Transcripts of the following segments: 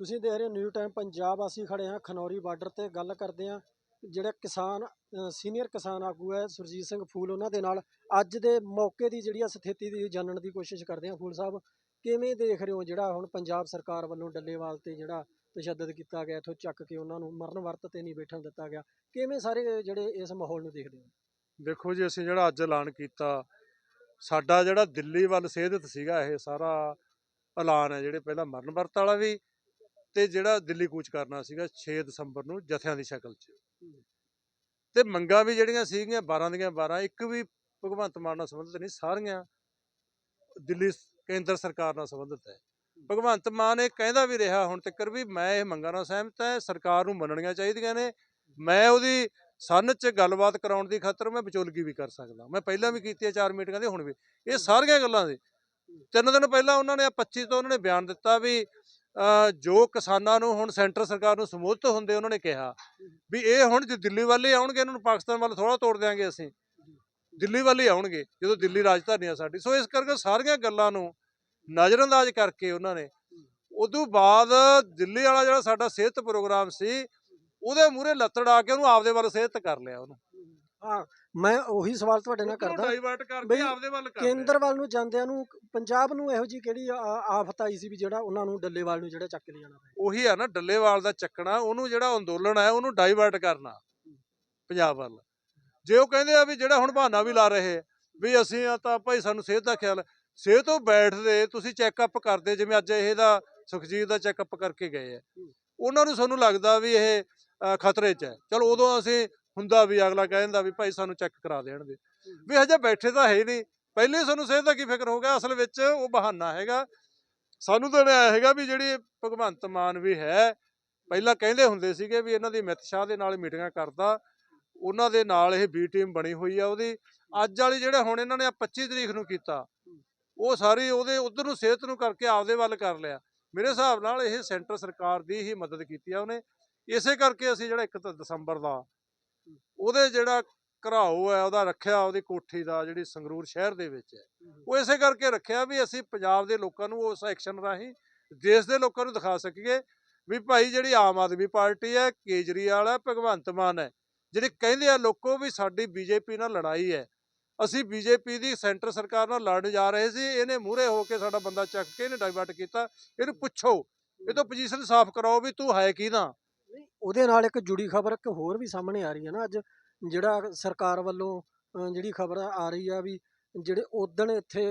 ਤੁਸੀਂ ਦੇਖ ਰਹੇ ਹੋ ਨਿਊ ਟਾਈਮ ਪੰਜਾਬ, ਅਸੀਂ ਖੜੇ ਹਾਂ ਖਨੌਰੀ ਬਾਰਡਰ ਤੇ ਗੱਲ ਕਰਦੇ ਹਾਂ। ਜਿਹੜਾ ਕਿਸਾਨ ਸੀਨੀਅਰ ਕਿਸਾਨ ਆਗੂ ਹੈ ਸੁਰਜੀਤ ਸਿੰਘ ਫੂਲ, ਉਹਨਾਂ ਦੇ ਨਾਲ ਅੱਜ ਦੇ ਮੌਕੇ ਦੀ ਜਿਹੜੀ ਆ ਸਥਿਤੀ ਦੀ ਜਾਣਨ ਦੀ ਕੋਸ਼ਿਸ਼ ਕਰਦੇ ਹਾਂ। ਫੂਲ ਸਾਹਿਬ, ਕਿਵੇਂ ਦੇਖ ਰਹੇ ਹੋ ਜਿਹੜਾ ਹੁਣ ਪੰਜਾਬ ਸਰਕਾਰ ਵੱਲੋਂ ਡੱਲੇਵਾਲ ਤੇ ਜਿਹੜਾ ਤਸ਼ੱਦਦ ਕੀਤਾ ਗਿਆ, ਇਥੋਂ ਚੱਕ ਕੇ ਉਹਨਾਂ ਨੂੰ ਮਰਨ ਵਰਤ ਤੇ ਨਹੀਂ ਬੈਠਣ ਦਿੱਤਾ ਗਿਆ, ਕਿਵੇਂ ਸਾਰੇ ਜਿਹੜੇ ਇਸ ਮਾਹੌਲ ਨੂੰ ਦੇਖਦੇ ਹੋ? ਦੇਖੋ ਜੀ, ਅਸੀਂ ਜਿਹੜਾ ਅੱਜ ਐਲਾਨ ਕੀਤਾ, ਸਾਡਾ ਜਿਹੜਾ ਦਿੱਲੀ ਵੱਲ ਸੇਧਤ ਸੀਗਾ, ਇਹ ਸਾਰਾ ਐਲਾਨ ਹੈ, ਜਿਹੜੇ ਪਹਿਲਾਂ ਮਰਨ ਵਰਤ ਵਾਲਾ ਵੀ ਤੇ ਜਿਹੜਾ ਦਿੱਲੀ ਕੂਚ ਕਰਨਾ ਸੀਗਾ 6 ਦਸੰਬਰ ਨੂੰ ਜਥਿਆਂ ਦੀ ਸ਼ਕਲ 'ਚ। ਤੇ ਮੰਗਾਂ ਵੀ ਜਿਹੜੀਆਂ ਸੀਗੀਆਂ 12 ਦੀਆਂ 12 ਇੱਕ ਵੀ ਭਗਵੰਤ ਮਾਨ ਨਾਲ ਸੰਬੰਧਿਤ ਨਹੀਂ ਸਾਰੀਆਂ ਦਿੱਲੀ ਕੇਂਦਰ ਸਰਕਾਰ ਨਾਲ ਸੰਬੰਧਿਤ ਹੈ। ਭਗਵੰਤ ਮਾਨ ਇਹ ਕਹਿੰਦਾ ਵੀ ਰਿਹਾ ਹੁਣ ਤੱਕ ਵੀ ਮੈਂ ਇਹ ਮੰਗਾਂ ਨਾਲ ਸਹਿਮਤ ਹੈ ਸਰਕਾਰ ਨੂੰ ਮੰਨਣੀਆਂ ਚਾਹੀਦੀਆਂ ਨੇ। ਮੈਂ ਉਹਦੀ ਸਨ ਚ ਗੱਲਬਾਤ ਕਰਾਉਣ ਦੀ ਖਾਤਰ ਮੈਂ ਵਿਚੋਲਗੀ ਵੀ ਕਰ ਸਕਦਾ। ਮੈਂ ਪਹਿਲਾਂ ਵੀ ਕੀਤੀ ਹੈ ਚਾਰ ਮੀਟਿੰਗਾਂ ਦੇ ਹੁਣ ਵੀ। ਇਹ ਸਾਰੀਆਂ ਗੱਲਾਂ ਦੇ ਤਿੰਨ ਦਿਨ ਪਹਿਲਾਂ ਉਹਨਾਂ ਨੇ ਆਹ 25 ਤੋਂ ਉਹਨਾਂ ਨੇ ਬਿਆਨ ਦਿੱਤਾ ਵੀ ਜੋ ਕਿਸਾਨਾਂ ਨੂੰ ਹੁਣ ਸੈਂਟਰ ਸਰਕਾਰ ਨੂੰ ਸਮੂਹਤ ਹੁੰਦੇ ਉਹਨਾਂ ਨੇ ਕਿਹਾ ਵੀ ਇਹ ਹੁਣ ਜੇ ਦਿੱਲੀ ਵੱਲ ਹੀ ਆਉਣਗੇ, ਇਹਨਾਂ ਨੂੰ ਪਾਕਿਸਤਾਨ ਵੱਲ ਥੋੜਾ ਤੋੜ ਦਿਆਂਗੇ ਅਸੀਂ। ਦਿੱਲੀ ਵੱਲ ਹੀ ਆਉਣਗੇ, ਜਦੋਂ ਦਿੱਲੀ ਰਾਜਧਾਨੀ ਆ ਸਾਡੀ। ਸੋ ਇਸ ਕਰਕੇ ਸਾਰੀਆਂ ਗੱਲਾਂ ਨੂੰ ਨਜ਼ਰਅੰਦਾਜ਼ ਕਰਕੇ ਉਹਨਾਂ ਨੇ, ਉਦੋਂ ਬਾਅਦ ਦਿੱਲੀ ਵਾਲਾ ਜਿਹੜਾ ਸਾਡਾ ਸਿਹਤ ਪ੍ਰੋਗਰਾਮ ਸੀ, ਉਹਦੇ ਮੂਹਰੇ ਲੱਤੜ ਆ ਕੇ ਉਹਨੂੰ ਆਪਦੇ ਵੱਲ ਸਿਹਤ ਕਰ ਲਿਆ ਉਹਨੂੰ। ਹਾਂ ਮੈਂ ਉਹੀ ਸਵਾਲ ਤੁਹਾਡੇ ਨਾਲ ਕਰਦਾ। ਡਾਈਵਰਟ ਕਰਕੇ ਬਈ ਆਪਦੇ ਵੱਲ ਕਰ ਲਿਆ ਕੇਂਦਰ ਵੱਲ ਨੂੰ ਜਾਂਦਿਆਂ ਨੂੰ ਪੰਜਾਬ ਨੂੰ ਇਹੋ ਜੀ ਕਿਹੜੀ ਆ- ਆਫਤ ਆਈ ਸੀ ਵੀ ਜਿਹੜਾ ਉਹਨਾਂ ਨੂੰ ਡੱਲੇਵਾਲ ਨੂੰ ਜਿਹੜਾ ਚੱਕ ਲਿਆਣਾ ਪਿਆ ਉਹੀ ਆ ਨਾ ਡੱਲੇਵਾਲ ਦਾ ਚੱਕਣਾ ਉਹਨੂੰ ਜਿਹੜਾ ਅੰਦੋਲਨ ਹੈ ਉਹਨੂੰ ਡਾਈਵਰਟ ਕਰਨਾ। ਪੰਜਾਬ ਵੱਲ। ਜੇ ਉਹ ਕਹਿੰਦੇ ਆ ਵੀ ਜਿਹੜਾ ਹੁਣ ਬਹਾਨਾ ਵੀ ਲਾ ਰਹੇ ਵੀ ਅਸੀਂ ਆ ਤਾਂ ਭਾਈ ਸਾਨੂੰ ਸਿਹਤ ਦਾ ਖਿਆਲ ਸਿਹਤ ਤੋਂ ਬੈਠਦੇ ਤੁਸੀਂ ਚੈੱਕਅਪ ਕਰਦੇ ਜਿਵੇਂ ਅੱਜ ਇਹਦਾ ਸੁਖਜੀਤ ਦਾ ਚੈੱਕਅਪ ਕਰਕੇ ਗਏ ਆ। ਉਹਨਾਂ ਨੂੰ ਸਾਨੂੰ ਲੱਗਦਾ ਵੀ ਇਹ ਅ, ਖਤਰੇ 'ਚ ਹੈ। ਚਲੋ ਉਦੋਂ ਅਸੀਂ ਹੁੰਦਾ ਵੀ ਅਗਲਾ ਕਹਿੰਦਾ ਵੀ ਭਾਈ ਸਾਨੂੰ ਚੈੱਕ ਕਰਾ ਦੇਣ ਦੇ। ਵੀ ਹਜੇ ਬੈਠੇ ਤਾਂ ਹੈ ਨਹੀਂ। ਪਹਿਲੇ ਸਾਨੂੰ ਸਿਹਤ ਦਾ ਕੀ ਫਿਕਰ ਹੋ ਗਿਆ ਅਸਲ ਵਿੱਚ ਉਹ ਬਹਾਨਾ ਹੈਗਾ। ਸਾਨੂੰ ਤਾਂ ਇਹ ਹੈਗਾ ਵੀ ਜਿਹੜੀ ਭਗਵੰਤ ਮਾਨ ਵੀ ਹੈ ਪਹਿਲਾਂ ਕਹਿੰਦੇ ਹੁੰਦੇ ਸੀਗੇ ਵੀ ਇਹਨਾਂ ਦੀ ਅਮਿਤ ਸ਼ਾਹ ਦੇ ਨਾਲ ਮੀਟਿੰਗਾਂ ਕਰਦਾ ਉਹਨਾਂ ਦੇ ਨਾਲ ਇਹ ਬੀ ਟੀਮ ਬਣੀ ਹੋਈ ਆ ਉਹਦੀ। ਅੱਜ ਵਾਲੀ ਜਿਹੜੇ ਹੁਣ ਇਹਨਾਂ ਨੇ ਆਹ 25 ਤਰੀਕ ਨੂੰ ਕੀਤਾ ਉਹ ਸਾਰੀ ਉਹਦੇ ਉਧਰ ਨੂੰ ਸਿਹਤ ਨੂੰ ਕਰਕੇ ਆਪਦੇ ਵੱਲ ਕਰ ਲਿਆ। ਮੇਰੇ ਹਿਸਾਬ ਨਾਲ ਇਹ ਸੈਂਟਰ ਸਰਕਾਰ ਦੀ ਹੀ ਮਦਦ ਕੀਤੀ ਆ ਉਹਨੇ। ਇਸੇ ਕਰਕੇ ਅਸੀਂ ਜਿਹੜਾ 1 ਦਸੰਬਰ ਦਾ ਉਹਦੇ ਜਿਹੜਾ ਘਰਾਓ ਹੈ ਉਹਦਾ ਰੱਖਿਆ ਉਹਦੀ ਕੋਠੀ ਦਾ ਜਿਹੜੀ ਸੰਗਰੂਰ ਸ਼ਹਿਰ ਦੇ ਵਿੱਚ ਹੈ। ਉਹ ਇਸੇ ਕਰਕੇ ਰੱਖਿਆ ਵੀ ਅਸੀਂ ਪੰਜਾਬ ਦੇ ਲੋਕਾਂ ਨੂੰ ਉਸ ਐਕਸ਼ਨ ਰਾਹੀਂ ਦੇਸ਼ ਦੇ ਲੋਕਾਂ ਨੂੰ ਦਿਖਾ ਸਕੀਏ ਵੀ ਭਾਈ ਜਿਹੜੀ ਆਮ ਆਦਮੀ ਪਾਰਟੀ ਹੈ ਕੇਜਰੀਵਾਲ ਹੈ ਭਗਵੰਤ ਮਾਨ ਹੈ ਜਿਹੜੇ ਕਹਿੰਦੇ ਆ ਲੋਕੋ ਵੀ ਸਾਡੀ ਬੀਜੇਪੀ ਨਾਲ ਲੜਾਈ ਹੈ। ਅਸੀਂ ਬੀਜੇਪੀ ਦੀ ਸੈਂਟਰ ਸਰਕਾਰ ਨਾਲ ਲੜਨ ਜਾ ਰਹੇ ਸੀ ਇਹਨੇ ਮੂਹਰੇ ਹੋ ਕੇ ਸਾਡਾ ਬੰਦਾ ਚੱਕ ਕੇ ਇਹਨੇ ਡਾਈਵਰਟ ਕੀਤਾ। ਇਹਨੂੰ ਪੁੱਛੋ ਇਹ ਤੋਂ ਪੋਜੀਸ਼ਨ ਸਾਫ਼ ਕਰਾਓ ਵੀ ਤੂੰ ਹੈ ਕਿਹਦਾ ਉਹਦੇ ਨਾਲ ਇੱਕ ਜੁੜੀ ਖਬਰ ਇੱਕ ਹੋਰ ਵੀ ਸਾਹਮਣੇ ਆ ਰਹੀ ਹੈ ਨਾ ਅੱਜ ਜਿਹੜਾ ਸਰਕਾਰ ਵੱਲੋਂ ਜਿਹੜੀ ਖਬਰ ਆ ਰਹੀ ਆ ਵੀ ਜਿਹੜੇ ਉਦਣ ਇੱਥੇ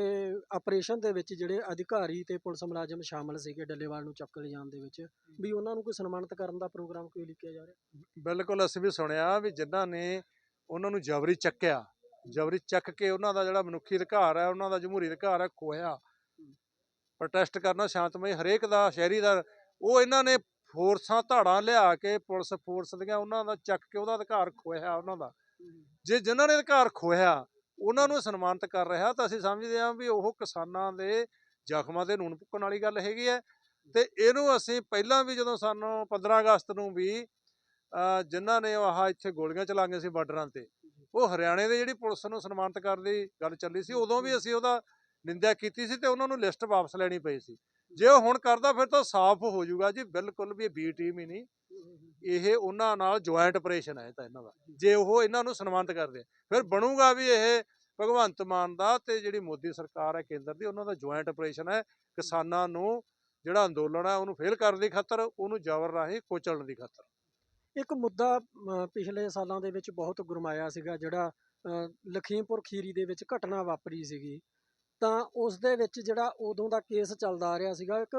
ਆਪਰੇਸ਼ਨ ਦੇ ਵਿੱਚ ਜਿਹੜੇ ਅਧਿਕਾਰੀ ਤੇ ਪੁਲਿਸ ਮੁਲਾਜ਼ਮ ਸ਼ਾਮਲ ਸੀਗੇ ਡੱਲੇਵਾਲ ਨੂੰ ਚੱਕ ਲਿਜਾਣ ਦੇ ਵਿੱਚ ਵੀ ਉਹਨਾਂ ਨੂੰ ਕੋਈ ਸਨਮਾਨਿਤ ਕਰਨ ਦਾ ਪ੍ਰੋਗਰਾਮ ਕੋਈ ਲਿਖਿਆ ਜਾ ਰਿਹਾ? ਬਿਲਕੁਲ ਅਸੀਂ ਵੀ ਸੁਣਿਆ ਵੀ ਜਿਨ੍ਹਾਂ ਨੇ ਉਹਨਾਂ ਨੂੰ ਜਬਰੀ ਚੱਕਿਆ। ਜਬਰੀ ਚੱਕ ਕੇ ਉਹਨਾਂ ਦਾ ਜਿਹੜਾ ਮਨੁੱਖੀ ਅਧਿਕਾਰ ਹੈ ਉਹਨਾਂ ਦਾ ਜਮਹੂਰੀ ਅਧਿਕਾਰ ਹੈ ਖੋਇਆ ਪ੍ਰੋਟੈਸਟ ਕਰਨਾ ਸ਼ਾਂਤਮਈ ਹਰੇਕ ਦਾ ਸ਼ਹਿਰੀ ਦਾ ਉਹ ਇਹਨਾਂ ਨੇ ਫੋਰਸਾਂ ਧਾੜਾਂ ਲਿਆ ਕੇ ਪੁਲਿਸ ਫੋਰਸ ਦੀਆਂ ਉਹਨਾਂ ਦਾ ਚੱਕ ਕੇ ਉਹਦਾ ਅਧਿਕਾਰ ਖੋਇਆ ਉਹਨਾਂ ਦਾ। ਜੇ ਜਿਨ੍ਹਾਂ ਨੇ ਅਧਿਕਾਰ ਖੋਇਆ ਉਹਨਾਂ ਨੂੰ ਸਨਮਾਨਿਤ ਕਰ ਰਿਹਾ ਤਾਂ ਅਸੀਂ ਸਮਝਦੇ ਹਾਂ ਵੀ ਉਹ ਕਿਸਾਨਾਂ ਦੇ ਜ਼ਖਮਾਂ ਤੇ ਨੂਨ ਪੁੱਕਣ ਵਾਲੀ ਗੱਲ ਹੈਗੀ ਹੈ। ਤੇ ਇਹਨੂੰ ਅਸੀਂ ਪਹਿਲਾਂ ਵੀ ਜਦੋਂ ਸਾਨੂੰ 15 ਅਗਸਤ ਨੂੰ ਵੀ ਜਿਨ੍ਹਾਂ ਨੇ ਆਹ ਇੱਥੇ ਗੋਲੀਆਂ ਚਲਾਈਆਂ ਸੀ ਬਾਰਡਰਾਂ ਤੇ ਉਹ ਹਰਿਆਣੇ ਦੇ ਜਿਹੜੀ ਪੁਲਿਸ ਨੂੰ ਸਨਮਾਨਿਤ ਕਰਨ ਦੀ ਗੱਲ ਚੱਲੀ ਸੀ ਉਦੋਂ ਵੀ ਅਸੀਂ ਉਹਦਾ ਨਿੰਦਿਆ ਕੀਤੀ ਸੀ ਤੇ ਉਹਨਾਂ ਨੂੰ ਲਿਸਟ ਵਾਪਸ ਲੈਣੀ ਪਈ ਸੀ। ਜੇ ਉਹ ਹੁਣ ਕਰਦਾ ਫਿਰ ਤਾਂ ਸਾਫ਼ ਹੋ ਜਾਊਗਾ ਜੀ, ਬਿਲਕੁਲ ਵੀ ਬੀ ਟੀਮ ਹੀ ਨਹੀਂ। ਇਹ ਉਹਨਾਂ ਨਾਲ ਜੁਆਇੰਟ ਆਪਰੇਸ਼ਨ ਹੈ ਤਾਂ ਇਹਨਾਂ ਦਾ। ਜੇ ਉਹ ਇਹਨਾਂ ਨੂੰ ਸਨਮਾਨਿਤ ਕਰਦੇ, ਫਿਰ ਬਣੂਗਾ ਵੀ ਇਹ ਭਗਵੰਤ ਮਾਨ ਦਾ ਤੇ ਜਿਹੜੀ ਮੋਦੀ ਸਰਕਾਰ ਹੈ ਕੇਂਦਰ ਦੀ, ਉਹਨਾਂ ਦਾ ਜੁਆਇੰਟ ਆਪਰੇਸ਼ਨ ਹੈ। ਕਿਸਾਨਾਂ ਨੂੰ ਜਿਹੜਾ ਅੰਦੋਲਨ ਹੈ ਉਹਨੂੰ ਫੇਲ ਕਰਨ ਦੀ ਖਾਤਰ, ਉਹਨੂੰ ਜ਼ਬਰ ਰਾਹੀਂ ਕੋਚਲਣ ਦੀ ਖਾਤਰ। ਇੱਕ ਮੁੱਦਾ ਪਿਛਲੇ ਸਾਲਾਂ ਦੇ ਵਿੱਚ ਬਹੁਤ ਗੁਰਮਾਇਆ ਸੀਗਾ, ਜਿਹੜਾ ਲਖੀਮਪੁਰ ਖੀਰੀ ਦੇ ਵਿੱਚ ਘਟਨਾ ਵਾਪਰੀ ਸੀਗੀ। ਤਾਂ ਉਸ ਦੇ ਵਿੱਚ ਜਿਹੜਾ ਉਦੋਂ ਦਾ ਕੇਸ ਚੱਲਦਾ ਆ ਰਿਹਾ ਸੀਗਾ ਇੱਕ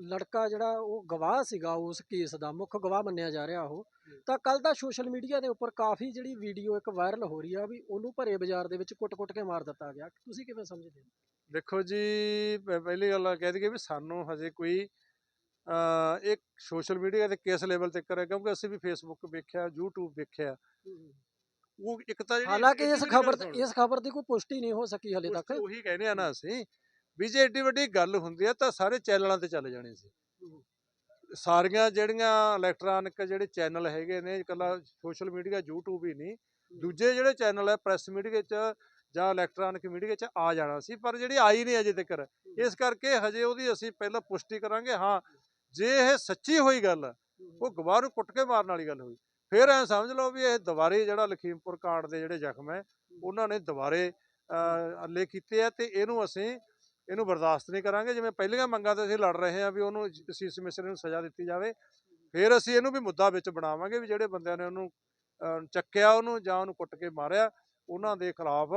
ਲੜਕਾ ਜਿਹੜਾ ਉਹ ਗਵਾਹ ਸੀਗਾ ਉਸ ਕੇਸ ਦਾ ਮੁੱਖ ਗਵਾਹ ਮੰਨਿਆ ਜਾ ਰਿਹਾ ਉਹ ਤਾਂ ਕੱਲ ਦਾ ਸੋਸ਼ਲ ਮੀਡੀਆ ਦੇ ਉੱਪਰ ਕਾਫੀ ਜਿਹੜੀ ਵੀਡੀਓ ਇੱਕ ਵਾਇਰਲ ਹੋ ਰਹੀ ਆ ਵੀ ਉਹਨੂੰ ਭਰੇ ਬਾਜ਼ਾਰ ਦੇ ਵਿੱਚ ਕੁੱਟ-ਕੁੱਟ ਕੇ ਮਾਰ ਦਿੱਤਾ ਗਿਆ। ਤੁਸੀਂ ਕਿਵੇਂ ਸਮਝਦੇ ਹੋ? ਦੇਖੋ ਜੀ ਪਹਿਲੀ ਗੱਲ ਕਹਿ ਦਈਏ ਵੀ ਸਾਨੂੰ ਹਜੇ ਕੋਈ ਇੱਕ ਸੋਸ਼ਲ ਮੀਡੀਆ ਦੇ ਕੇਸ ਲੈਵਲ ਤੇ ਕਰਿਆ ਕਿਉਂਕਿ ਅਸੀਂ ਵੀ ਫੇਸਬੁੱਕ ਵੇਖਿਆ YouTube ਵੇਖਿਆ। ਉਹ ਇੱਕ ਤਾਂ ਜਿਹੜੀ ਹਾਲਾਂਕਿ ਇਸ ਖਬਰ। ਇਸ ਖਬਰ ਦੀ ਕੋਈ ਪੁਸ਼ਟੀ ਨਹੀਂ ਹੋ ਸਕੀ ਹਲੇ ਤੱਕ। ਉਹੀ ਕਹਿੰਦੇ ਆ ਨਾ ਅਸੀਂ ਵੀ ਜੇ ਏਡੀ ਵੱਡੀ ਗੱਲ ਹੁੰਦੀ ਆ ਤਾਂ ਸਾਰੇ ਚੈਨਲਾਂ ਤੇ ਚੱਲ ਜਾਣੇ ਸੀ। ਸਾਰੀਆਂ ਜਿਹੜੀਆਂ ਇਲੈਕਟ੍ਰੋਨਿਕ ਜਿਹੜੇ ਚੈਨਲ ਹੈਗੇ ਨੇ ਇਕੱਲਾ ਸੋਸ਼ਲ ਮੀਡੀਆ YouTube ਹੀ ਨਹੀਂ ਦੂਜੇ ਜਿਹੜੇ ਚੈਨਲ ਹੈ ਪ੍ਰੈਸ ਮੀਡੀਆ 'ਚ ਜਾਂ ਇਲੈਕਟ੍ਰੋਨਿਕ ਮੀਡੀਆ 'ਚ ਆ ਜਾਣਾ ਸੀ ਪਰ ਜਿਹੜੀ ਆਈ ਨਹੀਂ ਅਜੇ ਤੱਕ ਇਸ ਕਰਕੇ ਹਜੇ ਉਹਦੀ ਅਸੀਂ ਪਹਿਲਾਂ ਪੁਸ਼ਟੀ ਕਰਾਂਗੇ ਹਾਂ ਜੇ ਇਹ ਸੱਚੀ ਹੋਈ ਗੱਲ ਉਹ ਗਵਾਹ ਨੂੰ ਕੁੱਟ ਕੇ ਮਾਰਨ ਵਾਲੀ ਗੱਲ ਹੋਈ। ਫਿਰ ਐ ਸਮਝ ਲਓ ਵੀ ਇਹ ਦੁਬਾਰੇ ਜਿਹੜਾ ਲਖੀਮਪੁਰ ਕਾਂਡ ਦੇ ਜਿਹੜੇ ਜ਼ਖਮ ਹੈ ਉਹਨਾਂ ਨੇ ਦੁਬਾਰੇ ਅੱਲੇ ਕੀਤੇ ਆ ਤੇ ਇਹਨੂੰ ਅਸੀਂ ਇਹਨੂੰ ਬਰਦਾਸ਼ਤ ਨਹੀਂ ਕਰਾਂਗੇ। ਜਿਵੇਂ ਪਹਿਲੀਆਂ ਮੰਗਾਂ ਤੇ ਅਸੀਂ ਲੜ ਰਹੇ ਹਾਂ ਵੀ ਉਹਨੂੰ ਸੀਸ ਮਿਸਰੇ ਨੂੰ ਸਜ਼ਾ ਦਿੱਤੀ ਜਾਵੇ ਫਿਰ ਅਸੀਂ ਇਹਨੂੰ ਵੀ ਮੁੱਦਾ ਵਿੱਚ ਬਣਾਵਾਂਗੇ ਵੀ ਜਿਹੜੇ ਬੰਦਿਆਂ ਨੇ ਉਹਨੂੰ ਚੱਕਿਆ ਉਹਨੂੰ ਜਾਂ ਉਹਨੂੰ ਕੁੱਟ ਕੇ ਮਾਰਿਆ ਉਹਨਾਂ ਦੇ ਖਿਲਾਫ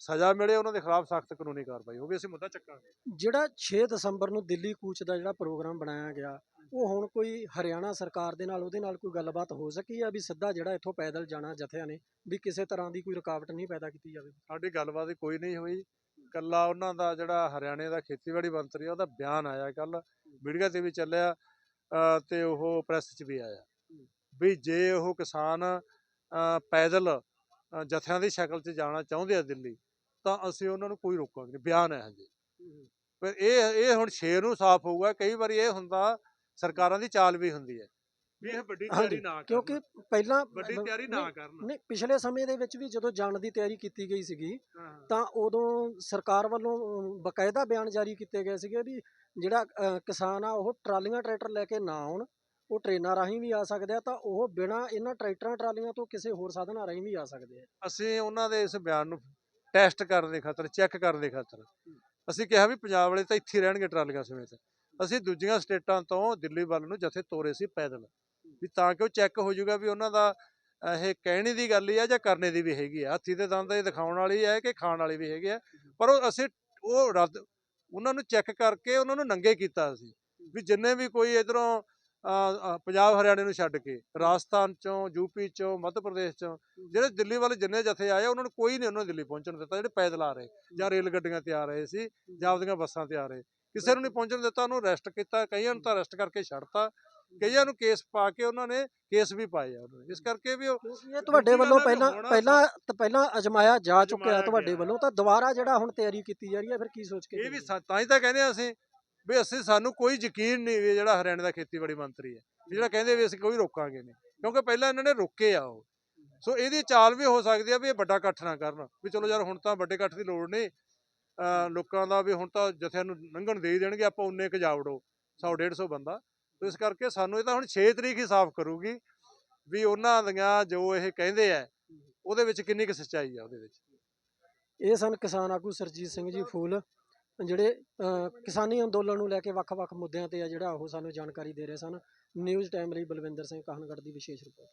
ਸਜ਼ਾ ਮਿਲੇ ਉਹਨਾਂ ਦੇ ਖਿਲਾਫ ਸਖਤ ਕਾਨੂੰਨੀ ਕਾਰਵਾਈ ਹੋਵੇ ਅਸੀਂ ਮੁੱਦਾ ਚੱਕਾਂਗੇ। ਜਿਹੜਾ 6 ਦਸੰਬਰ ਨੂੰ ਦਿੱਲੀ ਕੂਚ ਦਾ ਜਿਹੜਾ ਪ੍ਰੋਗਰਾਮ ਬਣਾਇਆ ਗਿਆ ਉਹ ਹੁਣ ਕੋਈ ਹਰਿਆਣਾ ਸਰਕਾਰ ਦੇ ਨਾਲ ਉਹਦੇ ਨਾਲ ਕੋਈ ਗੱਲਬਾਤ ਹੋ ਸਕੀ ਆ ਵੀ ਸਿੱਧਾ ਜਿਹੜਾ ਇੱਥੋਂ ਪੈਦਲ ਜਾਣਾ ਜਥਿਆਂ ਨੇ ਵੀ ਕਿਸੇ ਤਰ੍ਹਾਂ ਦੀ ਕੋਈ ਰੁਕਾਵਟ ਨਹੀਂ ਪੈਦਾ ਕੀਤੀ ਜਾਵੇ? ਸਾਡੀ ਗੱਲਬਾਤ ਕੋਈ ਨਹੀਂ ਹੋਈ। ਕੱਲਾ ਉਹਨਾਂ ਦਾ ਜਿਹੜਾ ਹਰਿਆਣੇ ਦਾ ਖੇਤੀਬਾੜੀ ਮੰਤਰੀ ਆ ਉਹਦਾ ਬਿਆਨ ਆਇਆ ਕੱਲ ਮੀਡੀਆ ਤੇ ਵੀ ਚੱਲਿਆ ਤੇ ਉਹ ਪ੍ਰੈਸ 'ਚ ਵੀ ਆਇਆ। ਵੀ ਜੇ ਉਹ ਕਿਸਾਨ ਪੈਦਲ ਜਥਿਆਂ ਦੀ ਸ਼ਕਲ 'ਚ ਜਾਣਾ ਚਾਹੁੰਦੇ ਆ ਦਿੱਲੀ ਤਾਂ ਅਸੀਂ ਉਹਨਾਂ ਨੂੰ ਕੋਈ ਰੋਕਾਂਗੇ ਬਿਆਨ ਹੈ। ਹਜੇ ਪਰ ਇਹ ਇਹ ਹੁਣ ਸ਼ੇਰ ਨੂੰ ਸਾਫ਼ ਹੋਊਗਾ। ਕਈ ਵਾਰੀ ਇਹ ਹੁੰਦਾ ਸਰਕਾਰਾਂ ਦੀ ਚਾਲ ਵੀ ਹੁੰਦੀ ਹੈ। ਵੀ ਇਹ ਵੱਡੀ ਤਿਆਰੀ ਨਾ ਕਰਨ। ਕਿਉਂਕਿ ਪਹਿਲਾਂ ਵੱਡੀ ਤਿਆਰੀ ਨਾ ਕਰਨ। ਨਹੀਂ ਪਿਛਲੇ ਸਮੇਂ ਦੇ ਵਿੱਚ ਵੀ ਜਦੋਂ ਜਾਣ ਦੀ ਤਿਆਰੀ ਕੀਤੀ ਗਈ ਸੀਗੀ। ਤਾਂ ਉਦੋਂ ਸਰਕਾਰ ਵੱਲੋਂ ਬਕਾਇਦਾ ਬਿਆਨ ਜਾਰੀ ਕੀਤੇ ਗਏ ਸੀਗੇ ਵੀ ਜਿਹੜਾ ਕਿਸਾਨ ਆ ਉਹ ਟਰਾਲੀਆਂ ਟਰੈਕਟਰ ਲੈ ਕੇ ਨਾ ਆਉਣ ਉਹ ਟ੍ਰੇਨਾਂ ਰਾਹੀਂ ਵੀ ਆ ਸਕਦੇ ਆ ਤਾਂ ਉਹ ਬਿਨਾਂ ਇਹਨਾਂ ਟਰੈਕਟਰਾਂ ਟਰਾਲੀਆਂ ਤੋਂ ਕਿਸੇ ਹੋਰ ਸਾਧਨਾਂ ਰਾਹੀਂ ਵੀ ਆ ਸਕਦੇ ਆ। ਅਸੀਂ ਉਹਨਾਂ ਦੇ ਇਸ ਬਿਆਨ ਨੂੰ ਟੈਸਟ ਕਰਨ ਦੇ ਖਾਤਰ ਚੈੱਕ ਕਰਨ ਦੇ ਖਾਤਰ ਅਸੀਂ ਕਿਹਾ ਵੀ ਪੰਜਾਬ ਵਾਲੇ ਤਾਂ ਇੱਥੇ ਰਹਿਣਗੇ ਟਰਾਲੀਆਂ ਸਮੇਤ। ਅਸੀਂ ਦੂਜੀਆਂ ਸਟੇਟਾਂ ਤੋਂ ਦਿੱਲੀ ਵੱਲ ਨੂੰ ਜਥੇ ਤੋਰੇ ਸੀ ਪੈਦਲ। ਵੀ ਤਾਂ ਕਿ ਉਹ ਚੈੱਕ ਹੋ ਜਾਊਗਾ ਵੀ ਉਹਨਾਂ ਦਾ, ਇਹ ਕਹਿਣੀ ਦੀ ਗੱਲ ਹੀ ਆ ਜਾਂ ਕਰਨੇ ਦੀ ਵੀ ਹੈਗੀ ਆ। ਹੱਥੀ ਦੇ ਦੰਦ ਇਹ ਦਿਖਾਉਣ ਵਾਲੀ ਹੈ ਕਿ ਖਾਣ ਵਾਲੀ ਵੀ ਹੈਗੀ ਆ। ਪਰ ਉਹ ਅਸੀਂ ਉਹ ਰੱਦ, ਉਹਨਾਂ ਨੂੰ ਚੈੱਕ ਕਰਕੇ ਉਹਨਾਂ ਨੂੰ ਨੰਗੇ ਕੀਤਾ ਸੀ। ਵੀ ਜਿੰਨੇ ਵੀ ਕੋਈ ਇਧਰੋਂ ਪੰਜਾਬ ਹਰਿਆਣੇ ਨੂੰ ਛੱਡ ਕੇ, ਰਾਜਸਥਾਨ ਚੋਂ ਯੂਪੀ ਚੋਂ, ਮੱਧ ਪ੍ਰਦੇਸ਼ ਚੋਂ, ਜਿਹੜੇ ਦਿੱਲੀ ਵੱਲ ਜਿੰਨੇ ਜਥੇ ਆਏ ਉਹਨਾਂ ਨੂੰ ਕੋਈ ਨਹੀਂ ਉਹਨਾਂ ਦਿੱਲੀ ਪਹੁੰਚਣ ਦਿੱਤਾ। ਜਿਹੜੇ ਪੈਦਲ ਆ ਰਹੇ ਜਾਂ ਰੇਲ ਗੱਡੀਆਂ ਤੇ ਆ ਰਹੇ ਸੀ ਜਾਂ ਆਪਦੀਆਂ ਬੱਸਾਂ ਤੇ ਆ ਰਹੇ। ਕਿਸੇ ਨੂੰ ਨਹੀਂ ਪਹੁੰਚਣ ਦਿੱਤਾ ਉਹਨੂੰ ਅਰੈਸਟ ਕੀਤਾ ਕਈਆਂ ਨੂੰ ਤਾਂ ਅਰੈਸਟ ਕਰਕੇ ਛੱਡਤਾ ਕਈਆਂ ਨੂੰ ਕੇਸ ਪਾ ਕੇ ਉਹਨਾਂ ਨੇ ਕੇਸ ਵੀ ਪਾਏ ਆ ਉਹਨਾਂ ਨੇ। ਇਸ ਕਰਕੇ ਵੀ ਇਹ ਤੁਹਾਡੇ ਵੱਲੋਂ ਪਹਿਲਾਂ ਪਹਿਲਾਂ ਤਾਂ ਪਹਿਲਾਂ ਅਜਮਾਇਆ ਜਾ ਚੁੱਕਿਆ ਤੁਹਾਡੇ। ਵੱਲੋਂ ਤਾਂ ਦੁਬਾਰਾ ਜਿਹੜਾ ਹੁਣ ਤਿਆਰੀ ਕੀਤੀ ਜਾ ਰਹੀ ਹੈ ਫਿਰ ਕੀ ਸੋਚ ਕੇ ਇਹ ਵੀ ਤਾਂ ਹੀ ਤਾਂ ਕਹਿੰਦੇ ਆ ਅਸੀਂ ਵੀ ਅਸੀਂ ਸਾਨੂੰ ਕੋਈ ਯਕੀਨ ਨਹੀਂ ਵੀ ਜਿਹੜਾ ਹਰਿਆਣੇ ਦਾ ਖੇਤੀਬਾੜੀ ਮੰਤਰੀ ਹੈ ਜਿਹੜਾ ਕਹਿੰਦੇ ਵੀ ਅਸੀਂ ਕੋਈ ਰੋਕਾਂਗੇ ਨਹੀਂ ਕਿਉਂਕਿ ਪਹਿਲਾਂ ਇਹਨਾਂ ਨੇ ਰੋਕੇ ਆ ਉਹ ਸੋ ਇਹਦੀ ਚਾਲ ਵੀ ਹੋ ਸਕਦੀ ਆ ਵੀ ਇਹ ਵੱਡਾ ਇਕੱਠ ਨਾ ਕਰਨ ਵੀ ਚਲੋ ਯਾਰ ਹੁਣ ਤਾਂ ਵੱਡੇ ਇਕੱਠ ਦੀ ਲੋੜ ਨਹੀਂ ਲੋਕਾਂ ਦਾ ਵੀ ਹੁਣ ਤਾਂ ਜਥਿਆਂ ਨੂੰ ਲੰਘਣ ਦੇ ਹੀ ਦੇਣਗੇ, ਆਪਾਂ ਉਨੇ ਕੁ ਜਾਵੜੋ 100 150 ਬੰਦਾ। ਤੇ ਇਸ ਕਰਕੇ ਸਾਨੂੰ ਇਹ ਤਾਂ ਹੁਣ 6 ਤਰੀਕ ਹੀ ਸਾਫ਼ ਕਰੂਗੀ ਵੀ ਉਹਨਾਂ ਦੀਆਂ ਜੋ ਇਹ ਕਹਿੰਦੇ ਆ, ਉਹਦੇ ਵਿੱਚ ਕਿੰਨੀ ਕੁ ਸੱਚਾਈ ਆ ਉਹਦੇ ਵਿੱਚ। ਇਹ ਸਨ ਕਿਸਾਨ ਆਗੂ ਸਰਜੀਤ ਸਿੰਘ ਜੀ ਫੂਲ, ਜਿਹੜੇ ਕਿਸਾਨੀ ਅੰਦੋਲਨ ਨੂੰ ਲੈ ਕੇ ਵੱਖ-ਵੱਖ ਮੁੱਦਿਆਂ ਤੇ ਆ ਜਿਹੜਾ ਉਹ ਸਾਨੂੰ ਜਾਣਕਾਰੀ ਦੇ ਰਹੇ ਸਨ। ਨਿਊਜ਼ ਟਾਈਮ ਲਈ ਬਲਵਿੰਦਰ ਸਿੰਘ ਕਾਹਨਗੜ੍ਹ ਦੀ ਵਿਸ਼ੇਸ਼ ਰਿਪੋਰਟ।